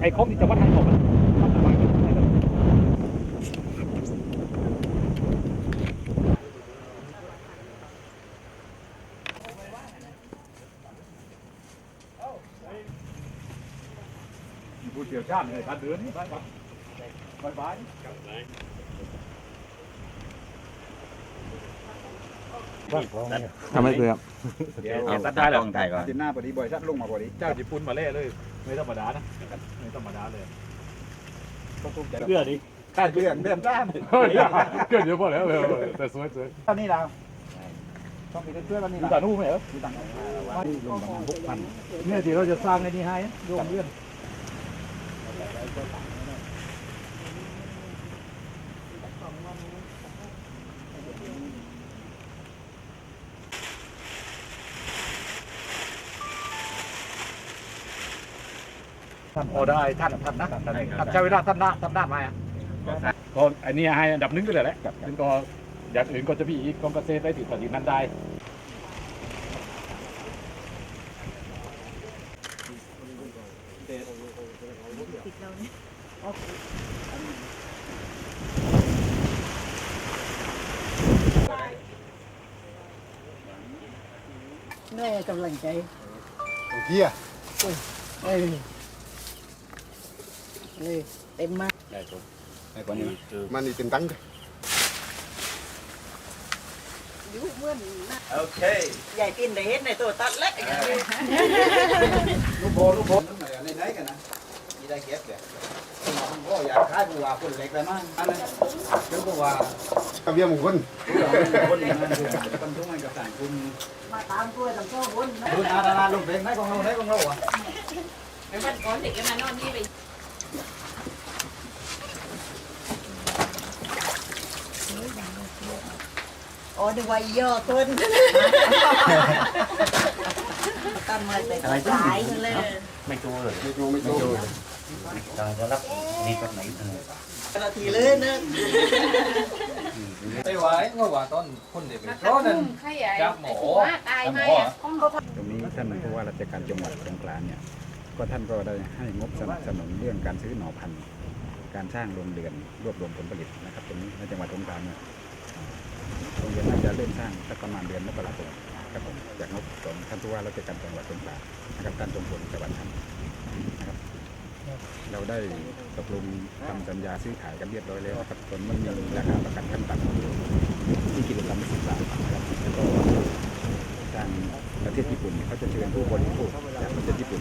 ไอ้ครบที่จะวัดไทยผมนะมันจะวางอยู่ในนั้นผู้เชี่ยวชาญในการเดินนี่ไปครับบายบาย ทำให้เพื่อเดี๋ยวเอาตัดได้แล้วกล้องถ่ายก่อนติดหน้าพอดีบริษัทลงมาพอดีเจ้าญี่ปุ่นมาเล่เลย ไม่ธรรมดานะไม่ธรรมดาเลยก็คงจะเพื่อดิการเรื่องเรื่องด้านเฮ้ยเกิดเยอะพอแล้วเลยแต่สวยสวยตอนนี้เราต้องมีเพื่อนวันนี้ดูเราตานู่ไหมเหรอดูต่างว่าลงประมาณหกพันเนี่ยที่เราจะสร้างในนี้ให้รวมเรื่อ งพอได้ท่านท่านนะท่านท่านใช้เวลาท่านนะท่านด้านไหมอะก็อันนี้ให้อันดับหนึ่งก็เลยแหละซึ่งก็อย่างอื่นก็จะมีอีกกองเกษตรได้ติดต่อที่นั้นได้แม่กำลังใจเฮียเออ เออเต็มมากได้ครับไอ้คนนี้มันนี่เป็นตั้งอยู่เหมื่อนนะโอเคใหญ่ปีนได้เห็นในตัวตัดเล็กอย่างนี้ลูกโบลูกโบในไหนกันนะมีได้เก็บเดี๋ยวคุณพ่ออยากขายบัวคนเล็กไปมั้งอันนั้นเดี๋ยวบัวกับเบี้ยมงคลคนนี้มันคือคนทุกมันกับสายคุณมาตามตัวตามตัววนนะคุณอาดาราลูกเล็กไหนของเราไหนของเราอะวันก่อนเด็กมานอนนี่ไป อ๋อนึกว่าย่อต้นตามมาแต่สายเลย ไม่โจเลยไม่โจไม่โจตอนจะรับนี่ก็ไหนเออนาทีเลยนะไต้หวันก็ว่าต้นคนเด็กมาเพราะนั้นขยายจับหมอว่าตายไหมอะตรงนี้ท่านผู้ว่าราชการจังหวัดสงขลาเนี่ยก็ท่านก็ได้ให้งบสนับสนุนเรื่องการซื้อหน่อพันธุ์การสร้างโรงเรือนรวบรวมผลผลิตนะครับตรงนี้ในจังหวัดสงขลาเนี่ย โรงเรียนน่าจะเริ่มสร้างสักประมาณเดือนมกราคมครับผมจากงบของท่านผู้ว่าราชการจังหวัดสงขลานะครับท่านทรงพลจังหวัดท่านนะครับ เราได้ตกลงทำสัญญาซื้อขายกันเรียบร้อยแล้วนะครับส่วนมันมีราคาประกันขั้นต่ำที่กิโลกรัมสิบบาทนะครับแล้วก็ทางประเทศญี่ปุ่นเนี่ยเขาจะเชิญผู้บริโภคจากประเทศญี่ปุ่น